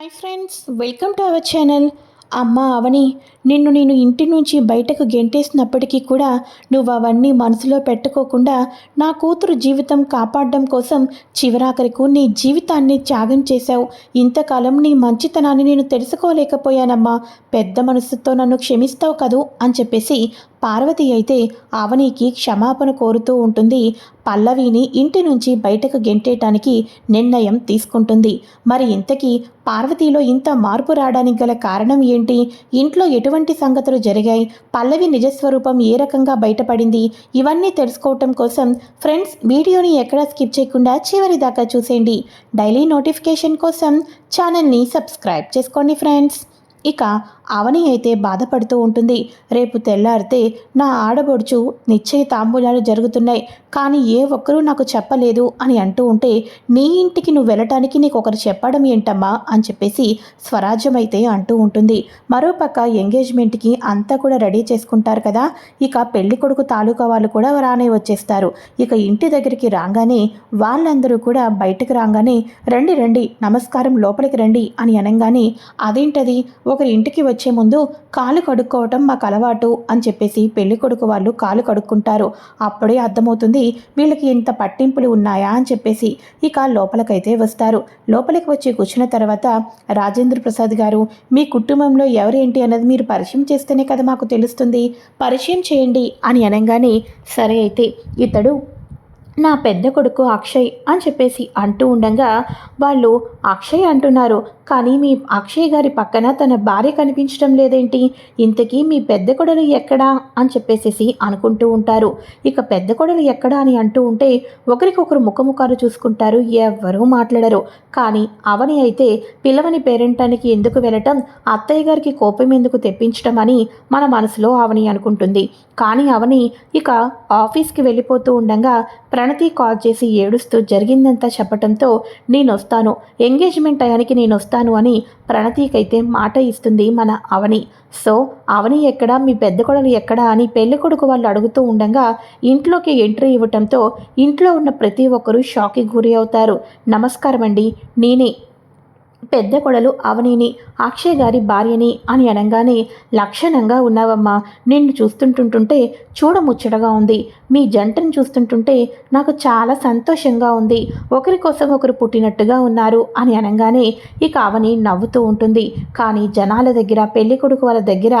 Hi friends welcome to our channel అమ్మ అవని నిన్ను నేను ఇంటి నుంచి బయటకు గెంటేసినప్పటికీ కూడా నువ్వు అవన్నీ మనసులో పెట్టుకోకుండా నా కూతురు జీవితం కాపాడడం కోసం చివరాఖరికు నీ జీవితాన్ని త్యాగం చేశావు. ఇంతకాలం నీ మంచితనాన్ని నేను తెలుసుకోలేకపోయానమ్మా. పెద్ద మనసుతో నన్ను క్షమిస్తావు కదూ అని చెప్పేసి పార్వతి అయితే అవనికి క్షమాపణ కోరుతూ ఉంటుంది. పల్లవిని ఇంటి నుంచి బయటకు గెంటేయటానికి నిర్ణయం తీసుకుంటుంది. మరి ఇంతకీ పార్వతిలో ఇంత మార్పు రావడానికి గల కారణం ఏంటి? ఇంట్లో ఎటువంటి సంగతులు జరిగాయి? పల్లవి నిజస్వరూపం ఏ రకంగా బయటపడింది? ఇవన్నీ తెలుసుకోవటం కోసం ఫ్రెండ్స్ వీడియోని ఎక్కడా స్కిప్ చేయకుండా చివరి దాకా చూసేయండి. డైలీ నోటిఫికేషన్ కోసం ఛానల్ని సబ్స్క్రైబ్ చేసుకోండి ఫ్రెండ్స్. ఇక అవని అయితే బాధపడుతూ ఉంటుంది. రేపు తెల్లారితే నా ఆడబొడుచు నిశ్చయ తాంబూలాలు జరుగుతున్నాయి. కానీ ఏ ఒక్కరూ నాకు చెప్పలేదు అని అంటూ ఉంటే నీ ఇంటికి నువ్వు వెళ్ళటానికి నీకు ఒకరు చెప్పడం ఏంటమ్మా? అని చెప్పేసి స్వరాజ్యం అయితే అంటూ ఉంటుంది. మరోపక్క ఎంగేజ్మెంట్కి అంతా కూడా రెడీ చేసుకుంటారు కదా. ఇక పెళ్ళి కొడుకు తాలూకా వాళ్ళు కూడా రానే వచ్చేస్తారు. ఇక ఇంటి దగ్గరికి రాగానే వాళ్ళందరూ కూడా బయటకు రాగానే రండి రండి నమస్కారం లోపలికి రండి అని అనగానే అదేంటది? ఒకరి ఇంటికి వచ్చి వచ్చే ముందు కాలు కడుక్కోవటం మాకు అలవాటు అని చెప్పేసి పెళ్ళి కొడుకు వాళ్ళు కాలు కడుక్కుంటారు. అప్పుడే అర్థమవుతుంది వీళ్ళకి ఇంత పట్టింపులు ఉన్నాయా అని చెప్పేసి. ఇక లోపలికైతే వస్తారు. లోపలికి వచ్చి కూర్చున్న తర్వాత రాజేంద్ర ప్రసాద్ గారు మీ కుటుంబంలో ఎవరేంటి అన్నది మీరు పరిచయం చేస్తేనే కదా మాకు తెలుస్తుంది. పరిచయం చేయండి అని అనగానే సరే అయితే ఇతడు నా పెద్ద కొడుకు అక్షయ్ అని చెప్పేసి అంటూ ఉండగా వాళ్ళు అక్షయ్ అంటున్నారు. కానీ మీ అక్షయ్ గారి పక్కన తన భార్య కనిపించడం లేదేంటి? ఇంతకీ మీ పెద్ద కొడలు ఎక్కడా? అని చెప్పేసేసి అనుకుంటూ ఉంటారు. ఇక పెద్ద కొడలు ఎక్కడా అని అంటూ ఉంటే ఒకరికొకరు ముఖముఖాలు చూసుకుంటారు. ఎవ్వరూ మాట్లాడరు. కానీ అవని అయితే పిల్లవని పేరెంటానికి ఎందుకు వెళ్ళటం అత్తయ్య గారికి కోపం ఎందుకు తెప్పించడం అని మన మనసులో అవని అనుకుంటుంది. కానీ అవని ఇక ఆఫీస్కి వెళ్ళిపోతూ ఉండగా ప్రణతి కాల్ చేసి ఏడుస్తూ జరిగిందంతా చెప్పటంతో నేను వస్తాను ఎంగేజ్మెంట్ టయానికి నేను వస్తాను అని ప్రణతికైతే మాట ఇస్తుంది మన అవని. సో అవని ఎక్కడా మీ పెద్ద కొడలు ఎక్కడా అని పెళ్ళి కొడుకు వాళ్ళు అడుగుతూ ఉండగా ఇంట్లోకి ఎంట్రీ ఇవ్వటంతో ఇంట్లో ఉన్న ప్రతి ఒక్కరూ షాక్కి గురి అవుతారు. నమస్కారం అండి నేనే. పెద్ద కొడలు అవనిని అక్షయ్ గారి భార్యని అని అనగానే లక్షణంగా ఉన్నావమ్మా. నిన్ను చూస్తుంటుంటుంటే చూడముచ్చటగా ఉంది. మీ జంటను చూస్తుంటుంటే నాకు చాలా సంతోషంగా ఉంది. ఒకరి కోసం ఒకరు పుట్టినట్టుగా ఉన్నారు అని అనగానే ఇక అవని నవ్వుతూ ఉంటుంది. కానీ జనాల దగ్గర పెళ్ళి కొడుకు వాళ్ళ దగ్గర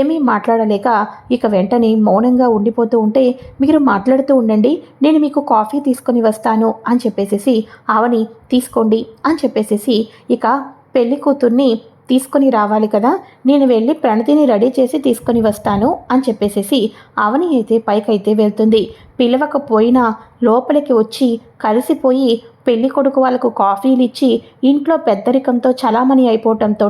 ఏమీ మాట్లాడలేక ఇక వెంటనే మౌనంగా ఉండిపోతూ ఉంటే మీరు మాట్లాడుతూ ఉండండి. నేను మీకు కాఫీ తీసుకొని వస్తాను అని చెప్పేసేసి అవని తీసుకోండి అని చెప్పేసేసి ఇక పెళ్ళి కూతుర్ని తీసుకొని రావాలి కదా నేను వెళ్ళి ప్రణతిని రెడీ చేసి తీసుకొని వస్తాను అని చెప్పేసేసి అవని అయితే పైకైతే వెళ్తుంది. పిలవకపోయినా లోపలికి వచ్చి కలిసిపోయి పెళ్ళి కొడుకు వాళ్ళకు కాఫీలు ఇచ్చి ఇంట్లో పెద్దరికంతో చలామణి అయిపోవటంతో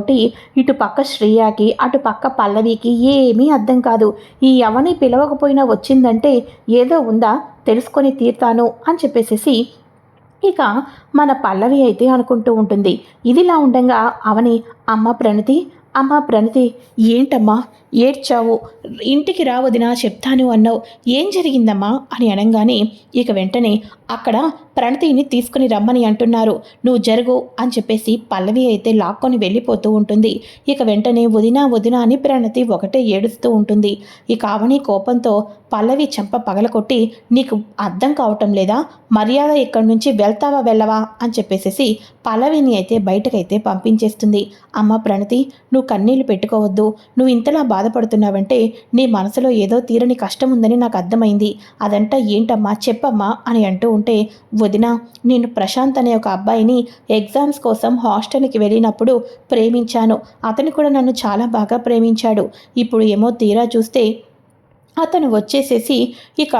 ఇటు పక్క శ్రేయాకి అటు పక్క పల్లవికి ఏమీ అర్థం కాదు. ఈ అవని పిలవకపోయినా వచ్చిందంటే ఏదో ఉందా తెలుసుకొని తీరుతాను అని చెప్పేసేసి ఇక మన పల్లవి అయితే అనుకుంటూ ఉంటుంది. ఇదిలా ఉండగా అవని అమ్మ ప్రణతి అమ్మ ప్రణతి ఏంటమ్మా? ఏడ్చావు? ఇంటికి రావదినా చెప్తాను అన్నావు. ఏం జరిగిందమ్మా? అని అనగానే ఇక వెంటనే అక్కడ ప్రణతిని తీసుకుని రమ్మని అంటున్నారు. నువ్వు జరుగు అని చెప్పేసి పల్లవి అయితే లాక్కొని వెళ్ళిపోతూ ఉంటుంది. ఇక వెంటనే వదినా వదినా అని ప్రణతి ఒకటే ఏడుస్తూ ఉంటుంది. ఇక అవని కోపంతో పల్లవి చెంప పగలకొట్టి నీకు అర్థం కావటం లేదా? మర్యాద ఇక్కడి నుంచి వెళ్తావా వెళ్ళవా? అని చెప్పేసేసి పల్లవిని అయితే బయటకైతే పంపించేస్తుంది. అమ్మ ప్రణతి నువ్వు కన్నీళ్ళు పెట్టుకోవద్దు. నువ్వు ఇంతలా బాధపడుతున్నావంటే నీ మనసులో ఏదో తీరని కష్టం ఉందని నాకు అర్థమైంది. అదంట ఏంటమ్మా చెప్పమ్మా అని అంటూ ఉంటే వదిన నేను ప్రశాంత్ అనే ఒక అబ్బాయిని ఎగ్జామ్స్ కోసం హాస్టల్కి వెళ్ళినప్పుడు ప్రేమించాను. అతను కూడా నన్ను చాలా బాగా ప్రేమించాడు. ఇప్పుడు ఏమో తీరా చూస్తే అతను వచ్చేసేసి ఇక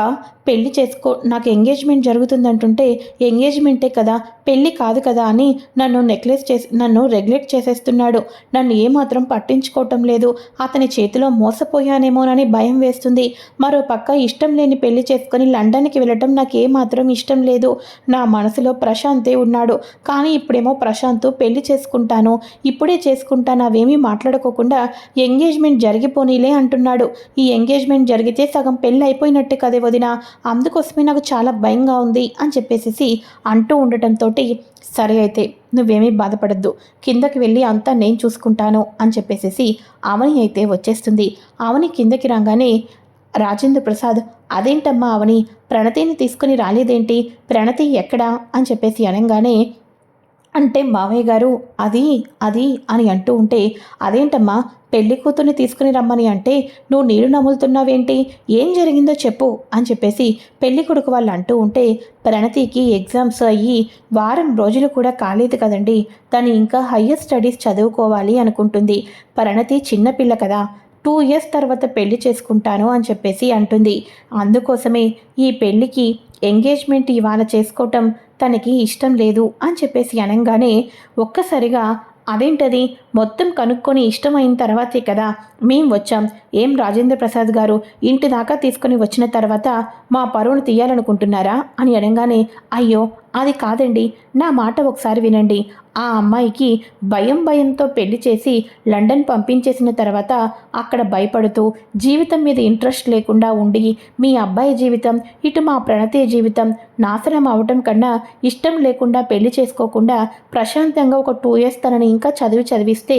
పెళ్ళి చేసుకో నాకు ఎంగేజ్మెంట్ జరుగుతుందంటుంటే ఎంగేజ్మెంటే కదా పెళ్ళి కాదు కదా అని నన్ను నెక్లెస్ చేసి నన్ను రెగ్యులేట్ చేసేస్తున్నాడు. నన్ను ఏమాత్రం పట్టించుకోవటం లేదు. అతని చేతిలో మోసపోయానేమోనని భయం వేస్తుంది. మరో పక్క ఇష్టం లేని పెళ్ళి చేసుకొని లండన్కి వెళ్ళటం నాకు ఏమాత్రం ఇష్టం లేదు. నా మనసులో ప్రశాంతే ఉన్నాడు. కానీ ఇప్పుడేమో ప్రశాంత్ పెళ్ళి చేసుకుంటాను. ఇప్పుడే చేసుకుంటాను. అవేమీ మాట్లాడుకోకుండా ఎంగేజ్మెంట్ జరిగిపోనీలే అంటున్నాడు. ఈ ఎంగేజ్మెంట్ జరిగితే సగం పెళ్ళి అయిపోయినట్టే కదే వదిన. అందుకోసమే నాకు చాలా భయంగా ఉంది అని చెప్పేసి అంటూ ఉండటంతో సరే అయితే నువ్వేమీ బాధపడద్దు. కిందకి వెళ్ళి అంతా నేను చూసుకుంటాను అని చెప్పేసి అవని అయితే వచ్చేస్తుంది. అవని కిందకి రాగానే రాజేంద్ర ప్రసాద్ అదేంటమ్మా అవని? ప్రణతిని తీసుకుని రాలేదేంటి? ప్రణతి ఎక్కడా? అని చెప్పేసి అనగానే అంటే మావయ్య గారు అది అది అని అంటూ ఉంటే అదేంటమ్మా పెళ్ళి కూతుర్ని తీసుకుని రమ్మని అంటే నువ్వు నీరు నములుతున్నావేంటి? ఏం జరిగిందో చెప్పు అని చెప్పేసి పెళ్ళి కొడుకు వాళ్ళు అంటూ ఉంటే ప్రణతికి ఎగ్జామ్స్ అయ్యి వారం రోజులు కూడా కాలేదు కదండి తను ఇంకా హయ్యర్ స్టడీస్ చదువుకోవాలి అనుకుంటుంది. ప్రణతి చిన్నపిల్ల కదా టూ ఇయర్స్ తర్వాత పెళ్ళి చేసుకుంటాను అని చెప్పేసి అంటుంది. అందుకోసమే ఈ పెళ్ళికి ఎంగేజ్మెంట్ ఇవాళ చేసుకోవటం తనకి ఇష్టం లేదు అని చెప్పేసి అనగానే ఒక్కసారిగా అదేంటది? మొత్తం కనుక్కొని ఇష్టమైన తర్వాతే కదా. మేం వచ్చాం. ఏం రాజేంద్ర ప్రసాద్ గారు ఇంటి దాకా తీసుకొని వచ్చిన తర్వాత మా పరువును తీయాలనుకుంటున్నారా? అని అనగానే అయ్యో అది కాదండి. నా మాట ఒకసారి వినండి. ఆ అమ్మాయికి భయం భయంతో పెళ్ళి చేసి లండన్ పంపించేసిన తర్వాత అక్కడ భయపడుతూ జీవితం మీద ఇంట్రెస్ట్ లేకుండా ఉండి మీ అబ్బాయి జీవితం ఇటు మా ప్రణతి జీవితం నాశనం అవటం కన్నా ఇష్టం లేకుండా పెళ్ళి చేసుకోకుండా ప్రశాంతంగా ఒక టూ ఇయర్స్ తనని ఇంకా చదివి చదివి ఆలోచిస్తే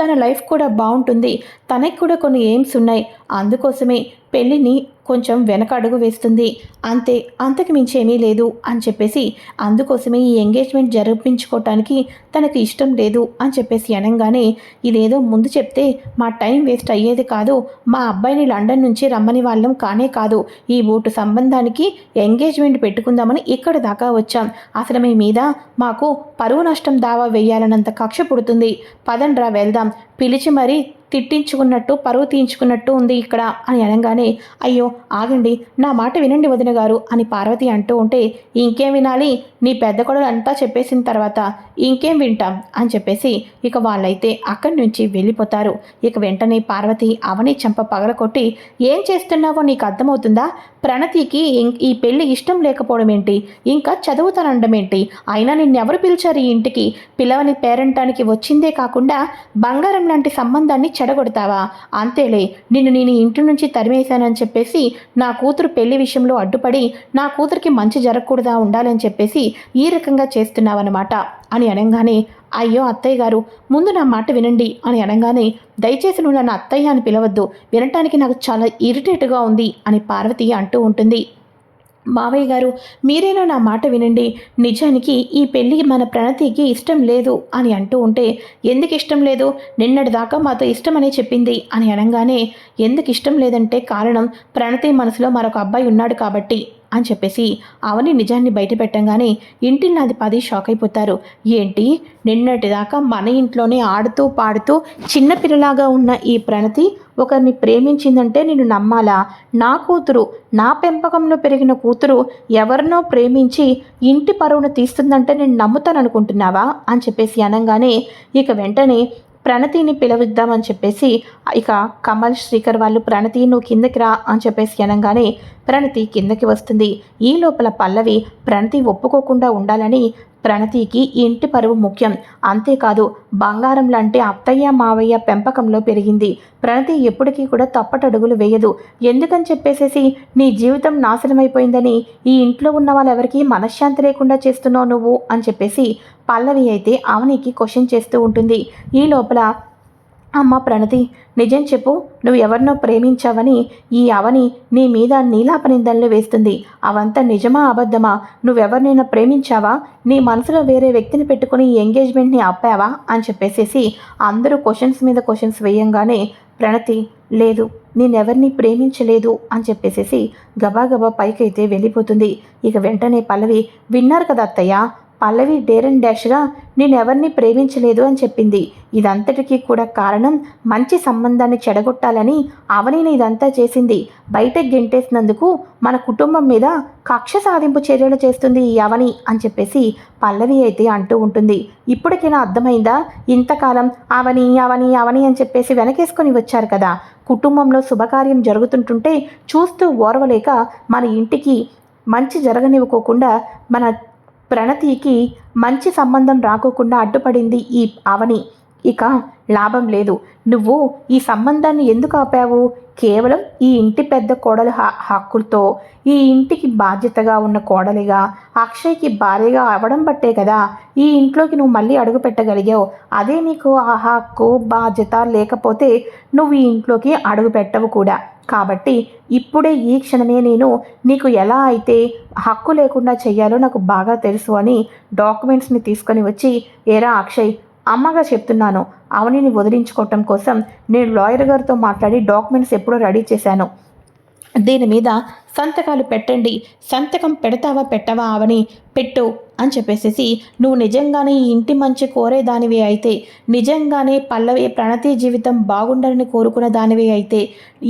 తన లైఫ్ కూడా బాగుంటుంది. తనకి కూడా కొన్ని ఎయిమ్స్ ఉన్నాయి. అందుకోసమే పెళ్ళిని కొంచెం వెనక అడుగు వేస్తుంది. అంతే అంతకు మించి ఏమీ లేదు అని చెప్పేసి అందుకోసమే ఈ ఎంగేజ్మెంట్ జరిపించుకోవటానికి తనకు ఇష్టం లేదు అని చెప్పేసి అనగానే ఇదేదో ముందు చెప్తే మా టైం వేస్ట్ అయ్యేది కాదు. మా అబ్బాయిని లండన్ నుంచి రమ్మని వాళ్ళం కానే కాదు. ఈ బోటు సంబంధానికి ఎంగేజ్మెంట్ పెట్టుకుందామని ఇక్కడ దాకా వచ్చాం. అసలు మీ మీద మాకు పరువు నష్టం దావా వేయాలన్నంత కక్ష పుడుతుంది. పదండ్రా వెళ్దాం. పిలిచి మరీ తిట్టించుకున్నట్టు పరువు తీయించుకున్నట్టు ఉంది ఇక్కడ అని అనగానే అయ్యో ఆగండి నా మాట వినండి వదిన గారు అని పార్వతి అంటూ ఉంటే ఇంకేం వినాలి? నీ పెద్ద కొడలు అంతా చెప్పేసిన తర్వాత ఇంకేం వింటాం? అని చెప్పేసి ఇక వాళ్ళైతే అక్కడి నుంచి వెళ్ళిపోతారు. ఇక వెంటనే పార్వతి అవని చెంప పగలకొట్టి ఏం చేస్తున్నావో నీకు అర్థమవుతుందా? ప్రణతికి ఈ పెళ్ళి ఇష్టం లేకపోవడం ఏంటి? ఇంకా చదువుతానండం ఏంటి అయినా నిన్నెవరు పిలిచారు ఈ ఇంటికి? పిల్లవని పేరంటానికి వచ్చిందే కాకుండా బంగారం లాంటి సంబంధాన్ని చెడగొడతావా? అంతేలే నిన్ను నేను ఇంటి నుంచి తరిమేశానని చెప్పేసి నా కూతురు పెళ్ళి విషయంలో అడ్డుపడి నా కూతురికి మంచి జరగకూడదా ఉండాలని చెప్పేసి ఈ రకంగా చేస్తున్నావన్నమాట అని అనగానే అయ్యో అత్తయ్య గారు ముందు నా మాట వినండి అని అనగానే దయచేసి నువ్వు నన్ను అత్తయ్య అని పిలవద్దు వినటానికి నాకు చాలా ఇరిటేట్గా ఉంది అని పార్వతి అంటూ ఉంటుంది. మావయ్య గారు మీరేనో నా మాట వినండి? నిజానికి ఈ పెళ్ళి మన ప్రణతికి ఇష్టం లేదు అని అంటూ ఉంటే ఎందుకు ఇష్టం లేదు? నిన్నటి దాకా మాతో ఇష్టమనే చెప్పింది అని అనగానే ఎందుకు ఇష్టం లేదంటే కారణం ప్రణతి మనసులో మరొక అబ్బాయి ఉన్నాడు కాబట్టి. అని చెప్పేసి అవని నిజాన్ని బయట పెట్టంగానే ఇంటిల్లాది పది షాక్ అయిపోతారు. ఏంటి? నిన్నటిదాకా మన ఇంట్లోనే ఆడుతూ పాడుతూ చిన్నపిల్లలాగా ఉన్న ఈ ప్రణతి ఒకరిని ప్రేమించిందంటే నేను నమ్మాలా? నా కూతురు నా పెంపకంలో పెరిగిన కూతురు ఎవరినో ప్రేమించి ఇంటి పరువును తీస్తుందంటే నేను నమ్ముతాననుకుంటున్నావా? అని చెప్పేసి అనగానే ఇక వెంటనే ప్రణతిని పిలవిద్దామని చెప్పేసి ఇక కమల్ శ్రీకర్ వాళ్ళు ప్రణతి నువ్వు కిందకి రా అని చెప్పేసి అనగానే ప్రణతి కిందకి వస్తుంది. ఈ లోపల పల్లవి ప్రణతి ఒప్పుకోకుండా ఉండాలని ప్రణతికి ఇంటి పరువు ముఖ్యం. అంతేకాదు బంగారం లాంటి అత్తయ్య మావయ్య పెంపకంలో పెరిగింది. ప్రణతి ఎప్పటికీ కూడా తప్పటడుగులు వేయదు. ఎందుకని చెప్పేసేసి నీ జీవితం నాశనమైపోయిందని ఈ ఇంట్లో ఉన్న వాళ్ళెవరికీ మనశ్శాంతి లేకుండా చేస్తున్నావు నువ్వు అని చెప్పేసి పల్లవి అయితే అవనికి క్వశ్చన్ చేస్తూ ఉంటుంది. ఈ లోపల అమ్మ ప్రణతి నిజం చెప్పు నువ్వు ఎవరినో ప్రేమించావని ఈ అవని నీ మీద నీలాపనిందల్ని వేస్తుంది. అవంతా నిజమా అబద్ధమా? నువ్వెవరినైనా ప్రేమించావా? నీ మనసులో వేరే వ్యక్తిని పెట్టుకుని ఈ ఎంగేజ్మెంట్ని ఆపావా? అని చెప్పేసేసి అందరూ క్వశ్చన్స్ మీద క్వశ్చన్స్ వేయంగానే ప్రణతి లేదు నేనెవరిని ప్రేమించలేదు అని చెప్పేసేసి గబాగబా పైకైతే వెళ్ళిపోతుంది. ఇక వెంటనే పల్లవి విన్నారు కదా అత్తయ్య? పల్లవి డేర్ అండ్ డాష్గా నేనెవరిని ప్రేమించలేదు అని చెప్పింది. ఇదంతటికీ కూడా కారణం మంచి సంబంధాన్ని చెడగొట్టాలని అవనిని ఇదంతా చేసింది. బయట గెంటేసినందుకు మన కుటుంబం మీద కక్ష సాధింపు చర్యలు చేస్తుంది ఈ అవని అని చెప్పేసి పల్లవి అయితే అంటూ ఉంటుంది. ఇప్పటికైనా అర్థమైందా? ఇంతకాలం అవని అవని అవని అని చెప్పేసి వెనకేసుకొని వచ్చారు కదా. కుటుంబంలో శుభకార్యం జరుగుతుంటుంటే చూస్తూ ఓర్వలేక మన ఇంటికి మంచి జరగనివ్వకోకుండా మన ప్రణతికి మంచి సంబంధం రాకోకుండా అడ్డుపడింది ఈ అవని. ఇక లాభం లేదు. నువ్వు ఈ సంబంధాన్ని ఎందుకు ఆపావు? కేవలం ఈ ఇంటి పెద్ద కోడలి హ హక్కులతో. ఈ ఇంటికి బాధ్యతగా ఉన్న కోడలిగా అక్షయ్కి భార్యగా అవ్వడం బట్టే కదా ఈ ఇంట్లోకి నువ్వు మళ్ళీ అడుగు పెట్టగలిగావు. అదే నీకు ఆ హక్కు బాధ్యత లేకపోతే నువ్వు ఈ ఇంట్లోకి అడుగు పెట్టవు కూడా. కాబట్టి ఇప్పుడే ఈ క్షణమే నేను నీకు ఎలా అయితే హక్కు లేకుండా చెయ్యాలో నాకు బాగా తెలుసు అని డాక్యుమెంట్స్ని తీసుకొని వచ్చి ఏరా అక్షయ్ అమ్మగా చెప్తున్నాను. అవనిని వదిలించుకోవటం కోసం నేను లాయర్ గారితో మాట్లాడి డాక్యుమెంట్స్ ఎప్పుడో రెడీ చేశాను. దీని మీద సంతకాలు పెట్టండి. సంతకం పెడతావా పెట్టవా అవని పెట్టు అని చెప్పేసేసి నువ్వు నిజంగానే ఈ ఇంటి మంచి కోరేదానివి అయితే నిజంగానే పల్లవి ప్రణతి జీవితం బాగుండాలని కోరుకున్న దానివి అయితే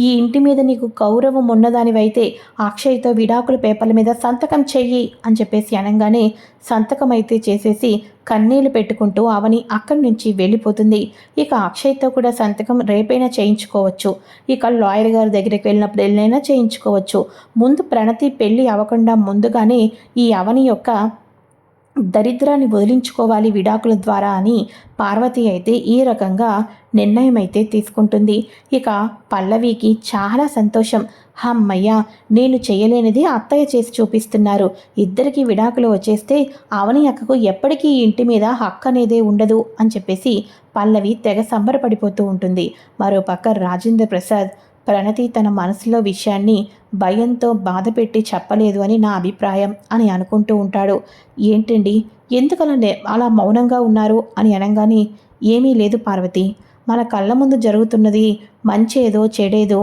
ఈ ఇంటి మీద నీకు గౌరవం ఉన్నదానివైతే అక్షయ్తో విడాకుల పేపర్ల మీద సంతకం చెయ్యి అని చెప్పేసి అనగానే సంతకం అయితే చేసేసి కన్నీళ్ళు పెట్టుకుంటూ అవని అక్కడి నుంచి వెళ్ళిపోతుంది. ఇక అక్షయ్తో కూడా సంతకం రేపైనా చేయించుకోవచ్చు. ఇక లాయర్ గారి దగ్గరికి వెళ్ళినప్పుడు వెళ్ళైనా చేయించుకోవచ్చు. ముందు ప్రణతి పెళ్ళి అవ్వకుండా ముందుగానే ఈ అవని యొక్క దరిద్రాన్ని వదిలించుకోవాలి విడాకుల ద్వారా అని పార్వతి అయితే ఈ రకంగా నిర్ణయం అయితే తీసుకుంటుంది. ఇక పల్లవికి చాలా సంతోషం. హమ్మయ్య నేను చేయలేనిది అత్తయ్య చేసి చూపిస్తున్నారు. ఇద్దరికి విడాకులు వచ్చేస్తే అవని అక్కకు ఎప్పటికీ ఇంటి మీద హక్కు అనేదే ఉండదు అని చెప్పేసి పల్లవి తెగ సంబరపడిపోతూ ఉంటుంది. మరోపక్క రాజేంద్ర ప్రసాద్ ప్రణతి తన మనసులో విషయాన్ని భయంతో బాధపెట్టి చెప్పలేదు అని నా అభిప్రాయం అని అనుకుంటూ ఉంటాడు. ఏంటండి? ఎందుకలా అలా అలా మౌనంగా ఉన్నారు అని అనగానే ఏమీ లేదు పార్వతి. మన కళ్ళ ముందు జరుగుతున్నది మంచేదో చెడేదో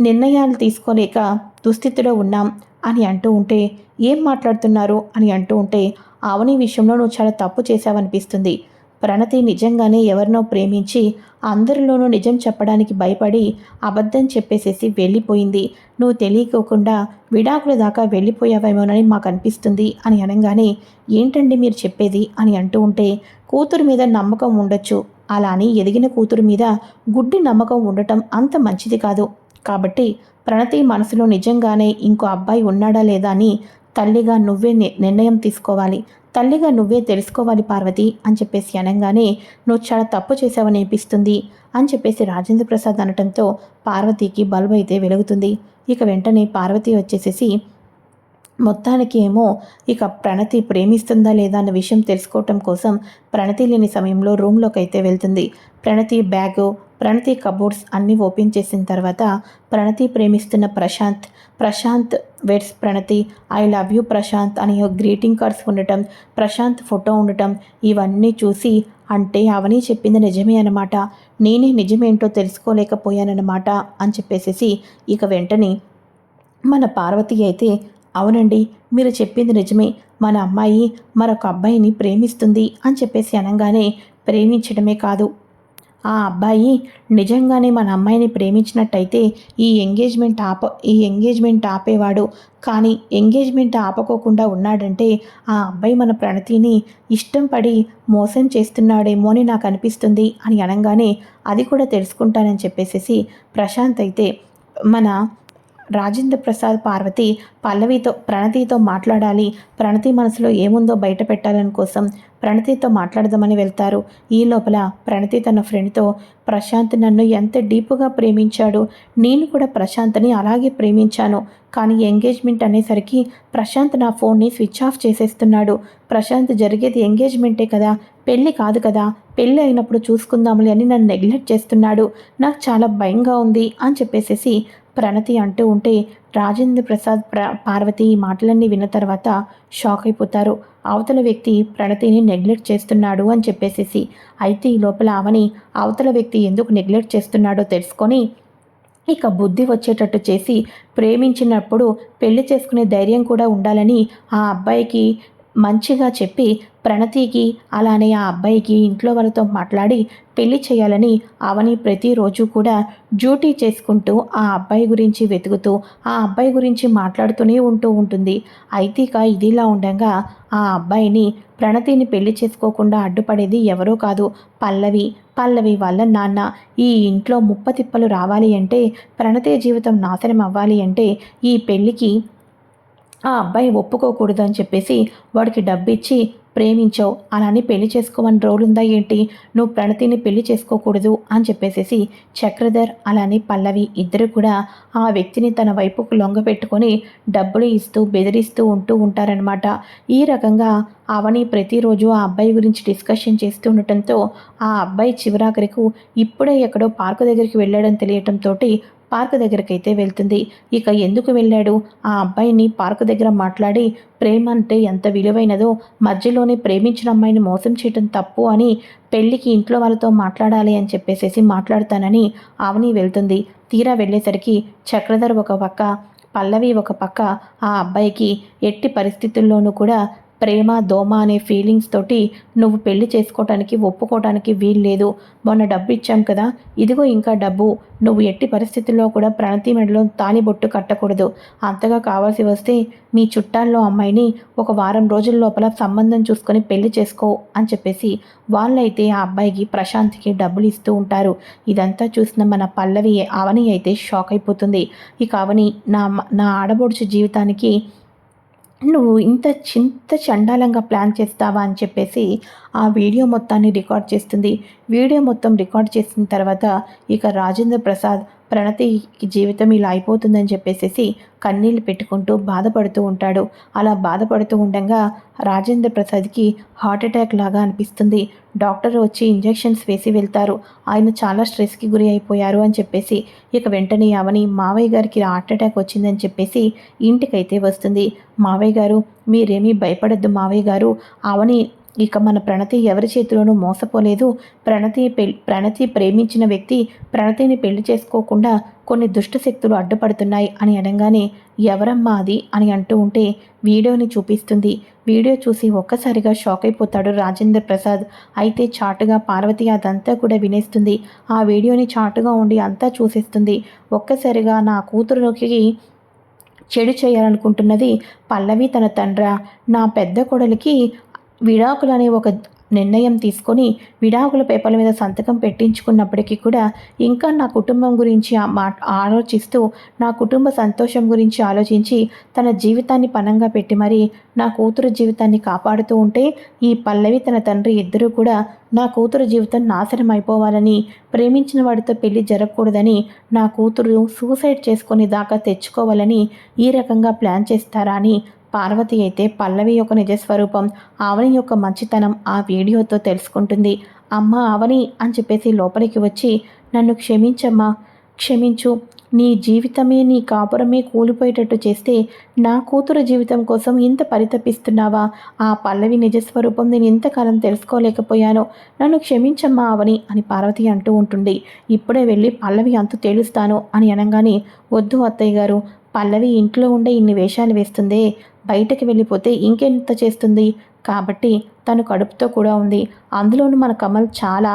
నిర్ణయాలు తీసుకోలేక దుస్థితిలో ఉన్నాం అని అంటూ ఉంటే ఏం మాట్లాడుతున్నారు అని అంటూ ఉంటే అవని విషయంలో నువ్వు చాలా తప్పు చేశావనిపిస్తుంది. ప్రణతి నిజంగానే ఎవరినో ప్రేమించి అందరిలోనూ నిజం చెప్పడానికి భయపడి అబద్ధం చెప్పేసేసి వెళ్ళిపోయింది. నువ్వు తెలియకోకుండా విడాకుల దాకా వెళ్ళిపోయావేమోనని మాకు అనిపిస్తుంది అని అనగానే ఏంటండి మీరు చెప్పేది? అని అంటూ ఉంటే కూతురు మీద నమ్మకం ఉండొచ్చు. అలా అని ఎదిగిన కూతురు మీద గుడ్డి నమ్మకం ఉండటం అంత మంచిది కాదు. కాబట్టి ప్రణతి మనసులో నిజంగానే ఇంకో అబ్బాయి ఉన్నాడా లేదా అని తల్లిగా నువ్వే ని- నిర్ణయం తీసుకోవాలి. తల్లిగా నువ్వే తెలుసుకోవాలి పార్వతి అని చెప్పేసి అనగానే నువ్వు చాలా తప్పు చేసావని అనిపిస్తుంది అని చెప్పేసి రాజేంద్ర ప్రసాద్ అనటంతో పార్వతికి బల్బు అయితే వెలుగుతుంది. ఇక వెంటనే పార్వతి వచ్చేసేసి మొత్తానికి ఏమో ఇక ప్రణతి ప్రేమిస్తుందా లేదా అన్న విషయం తెలుసుకోవటం కోసం ప్రణతి లేని సమయంలో రూమ్లోకి అయితే వెళ్తుంది. ప్రణతి బ్యాగు ప్రణతి కబోర్డ్స్ అన్నీ ఓపెన్ చేసిన తర్వాత ప్రణతి ప్రేమిస్తున్న Prashanth Prashanth vets Pranathi I love you Prashanth అని గ్రీటింగ్ కార్డ్స్ ఉండటం ప్రశాంత్ ఫోటో ఉండటం ఇవన్నీ చూసి అంటే అవని చెప్పింది నిజమే అనమాట నేనే నిజమేంటో తెలుసుకోలేకపోయానన్నమాట అని చెప్పేసేసి ఇక వెంటనే మన పార్వతి అయితే అవునండి మీరు చెప్పింది నిజమే. మన అమ్మాయి మరొక అబ్బాయిని ప్రేమిస్తుంది అని చెప్పేసి అనగానే ప్రేమించడమే కాదు. ఆ అబ్బాయి నిజంగానే మన అమ్మాయిని ప్రేమించినట్టయితే ఈ ఎంగేజ్మెంట్ ఆప ఈ ఎంగేజ్మెంట్ ఆపేవాడు. కానీ ఎంగేజ్మెంట్ ఆపకోకుండా ఉన్నాడంటే ఆ అబ్బాయి మన ప్రణతిని ఇష్టం పడి మోసం చేస్తున్నాడేమో అని నాకు అనిపిస్తుంది అని అనగానే అది కూడా తెలుసుకుంటానని చెప్పేసేసి ప్రశాంత్ అయితే మన రాజేంద్ర ప్రసాద్ పార్వతి పల్లవితో ప్రణతితో మాట్లాడాలి. ప్రణతి మనసులో ఏముందో బయట పెట్టాలని కోసం ప్రణతితో మాట్లాడదామని వెళ్తారు. ఈ లోపల ప్రణతి తన ఫ్రెండ్తో ప్రశాంత్ నన్ను ఎంత డీపుగా ప్రేమించాడు. నేను కూడా ప్రశాంత్ని అలాగే ప్రేమించాను. కానీ ఎంగేజ్మెంట్ అనేసరికి ప్రశాంత్ నా ఫోన్ని స్విచ్ ఆఫ్ చేసేస్తున్నాడు. ప్రశాంత్ జరిగేది ఎంగేజ్మెంటే కదా పెళ్ళి కాదు కదా పెళ్ళి అయినప్పుడు చూసుకుందాములే అని నన్ను నెగ్లెక్ట్ చేస్తున్నాడు. నాకు చాలా భయంగా ఉంది అని చెప్పేసేసి ప్రణతి అంటూ ఉంటే రాజేంద్ర ప్రసాద్ ప్ర పార్వతి ఈ మాటలన్నీ విన్న తర్వాత షాక్ అయిపోతారు. అవతల వ్యక్తి ప్రణతిని నెగ్లెక్ట్ చేస్తున్నాడు అని చెప్పేసేసి అయితే ఈ లోపల ఆమెని అవతల వ్యక్తి ఎందుకు నెగ్లెక్ట్ చేస్తున్నాడో తెలుసుకొని ఇక బుద్ధి వచ్చేటట్టు చేసి ప్రేమించినప్పుడు పెళ్ళి చేసుకునే ధైర్యం కూడా ఉండాలని ఆ అబ్బాయికి మంచిగా చెప్పి ప్రణతికి అలానే ఆ అబ్బాయికి ఇంట్లో వాళ్ళతో మాట్లాడి పెళ్ళి చేయాలని అవని ప్రతిరోజు కూడా డ్యూటీ చేసుకుంటూ ఆ అబ్బాయి గురించి వెతుకుతూ ఆ అబ్బాయి గురించి మాట్లాడుతూనే ఉంటూ ఉంటుంది. అయితే ఇక ఇదిలా ఉండగా ఆ అబ్బాయిని ప్రణతిని పెళ్ళి చేసుకోకుండా అడ్డుపడేది ఎవరో కాదు పల్లవి. పల్లవి వాళ్ళ నాన్న. ఈ ఇంట్లో ముప్పతిప్పలు రావాలి అంటే ప్రణతి జీవితం నాశనం అవ్వాలి అంటే ఈ పెళ్ళికి ఆ అబ్బాయి ఒప్పుకోకూడదు అని చెప్పేసి వాడికి డబ్బిచ్చి ప్రేమించావు అలానే పెళ్ళి చేసుకోమని రోల్ ఉందా ఏంటి? నువ్వు ప్రణతిని పెళ్ళి చేసుకోకూడదు అని చెప్పేసేసి చక్రధర్ అలానే పల్లవి ఇద్దరు కూడా ఆ వ్యక్తిని తన వైపుకు లొంగ పెట్టుకొని డబ్బులు ఇస్తూ బెదిరిస్తూ ఉంటూ ఉంటారనమాట ఈ రకంగా అవని ప్రతిరోజు ఆ అబ్బాయి గురించి డిస్కషన్ చేస్తూ ఉండటంతో ఆ అబ్బాయి చివరాఖరికు ఇప్పుడే ఎక్కడో పార్కు దగ్గరికి వెళ్ళాడని తెలియటంతో పార్క్ దగ్గరకైతే వెళ్తుంది. ఇక ఎందుకు వెళ్ళాడు? ఆ అబ్బాయిని పార్క్ దగ్గర మాట్లాడి ప్రేమ అంటే ఎంత విలువైనదో మధ్యలోనే ప్రేమించిన అమ్మాయిని మోసం చేయటం తప్పు అని పెళ్ళికి ఇంట్లో వాళ్ళతో మాట్లాడాలి అని చెప్పేసేసి మాట్లాడతానని అవని వెళ్తుంది. తీరా వెళ్ళేసరికి చక్రధర్ ఒక పక్క పల్లవి ఒక పక్క ఆ అబ్బాయికి ఎట్టి పరిస్థితుల్లోనూ కూడా ప్రేమ దోమ అనే ఫీలింగ్స్ తోటి నువ్వు పెళ్ళి చేసుకోవటానికి ఒప్పుకోవటానికి వీల్లేదు. మొన్న డబ్బు ఇచ్చాం కదా ఇదిగో ఇంకా డబ్బు. నువ్వు ఎట్టి పరిస్థితుల్లో కూడా ప్రణతి మెడలో తాలిబొట్టు కట్టకూడదు. అంతగా కావాల్సి వస్తే మీ చుట్టాల్లో అమ్మాయిని ఒక వారం రోజుల లోపల సంబంధం చూసుకొని పెళ్ళి చేసుకో అని చెప్పేసి వాళ్ళైతే ఆ అబ్బాయికి ప్రశాంత్కి డబ్బులు ఇస్తూ ఉంటారు. ఇదంతా చూసిన మన పల్లవి అవని అయితే షాక్ అయిపోతుంది. ఇక అవని నా నా ఆడబొడుచు జీవితానికి నువ్వు ఇంత చింత చండాలంగా ప్లాన్ చేస్తావా అని చెప్పేసి ఆ వీడియో మొత్తాన్ని రికార్డ్ చేస్తుంది. వీడియో మొత్తం రికార్డ్ చేసిన తర్వాత ఇక రాజేంద్ర ప్రసాద్ ప్రణతికి జీవితం ఇలా అయిపోతుందని చెప్పేసి కన్నీళ్ళు పెట్టుకుంటూ బాధపడుతూ ఉంటాడు. అలా బాధపడుతూ ఉండగా రాజేంద్ర ప్రసాద్కి హార్ట్ అటాక్ లాగా అనిపిస్తుంది. డాక్టర్ వచ్చి ఇంజెక్షన్స్ వేసి వెళ్తారు. ఆయన చాలా స్ట్రెస్కి గురి అయిపోయారు అని చెప్పేసి ఇక వెంటనే అవని మావయ్య గారికి హార్ట్ అటాక్ వచ్చిందని చెప్పేసి ఇంటికైతే వస్తుంది. మావయ్య గారు మీరేమీ భయపడద్దు మావయ్య గారు. అవని ఇక మన ప్రణతి ఎవరి చేతిలోనూ మోసపోలేదు. ప్రణతి ప్రణతి ప్రేమించిన వ్యక్తి ప్రణతిని పెళ్ళి చేసుకోకుండా కొన్ని దుష్టశక్తులు అడ్డుపడుతున్నాయి అని అనగానే ఎవరమ్మా అది? అని అంటూ ఉంటే వీడియోని చూపిస్తుంది. వీడియో చూసి ఒక్కసారిగా షాక్ అయిపోతాడు రాజేంద్ర ప్రసాద్. అయితే చాటుగా పార్వతి అదంతా కూడా వినేస్తుంది. ఆ వీడియోని చాటుగా ఉండి అంతా చూసేస్తుంది. ఒక్కసారిగా నా కూతురుకి చెడు చేయాలనుకుంటున్నది పల్లవి తన తండ్ర. నా పెద్ద కొడలికి విడాకులు అనే ఒక నిర్ణయం తీసుకొని విడాకుల పేపర్ల మీద సంతకం పెట్టించుకున్నప్పటికీ కూడా ఇంకా నా కుటుంబం గురించి మా ఆలోచిస్తూ నా కుటుంబ సంతోషం గురించి ఆలోచించి తన జీవితాన్ని పనంగా పెట్టి మరి నా కూతురు జీవితాన్ని కాపాడుతూ ఉంటే ఈ పల్లవి తన తండ్రి ఇద్దరూ కూడా నా కూతురు జీవితం నాశనం అయిపోవాలని ప్రేమించిన వాడితో పెళ్ళి జరగకూడదని నా కూతురు సూసైడ్ చేసుకొని దాకా తెచ్చుకోవాలని ఈ రకంగా ప్లాన్ చేస్తారా అని పార్వతి అయితే పల్లవి యొక్క నిజస్వరూపం ఆవని యొక్క మంచితనం ఆ వీడియోతో తెలుసుకుంటుంది. అమ్మ ఆవని అని చెప్పేసి లోపలికి వచ్చి నన్ను క్షమించమ్మా క్షమించు. నీ జీవితమే నీ కాపురమే కూలిపోయేటట్టు చేస్తే నా కూతురు జీవితం కోసం ఇంత పరితపిస్తున్నావా? ఆ పల్లవి నిజస్వరూపం నేను ఇంతకాలం తెలుసుకోలేకపోయాను. నన్ను క్షమించమ్మా అవని అని పార్వతి అంటూ ఉంటుంది. ఇప్పుడే వెళ్ళి పల్లవి అంతు తేలుస్తాను అని అనగానే వద్దు అత్తయ్య గారు పల్లవి ఇంట్లో ఉండే ఇన్ని వేషాలు వేస్తుందే బయటకు వెళ్ళిపోతే ఇంకెంత చేస్తుంది? కాబట్టి తను కడుపుతో కూడా ఉంది. అందులోనూ మన కమల్ చాలా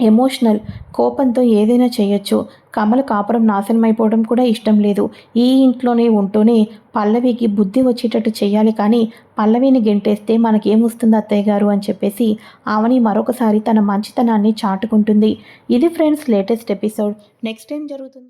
ఎమోషనల్. కోపంతో ఏదైనా చేయొచ్చు. కమల కాపురం నాశనం అయిపోవడం కూడా ఇష్టం లేదు. ఈ ఇంట్లోనే ఉంటూనే పల్లవికి బుద్ధి వచ్చేటట్టు చేయాలి కానీ పల్లవిని గెంటేస్తే మనకేమొస్తుంది అత్తయ్య గారు అని చెప్పేసి ఆమెని మరొకసారి తన మంచితనాన్ని చాటుకుంటుంది. ఇది friends latest episode. Next time జరుగుతుంది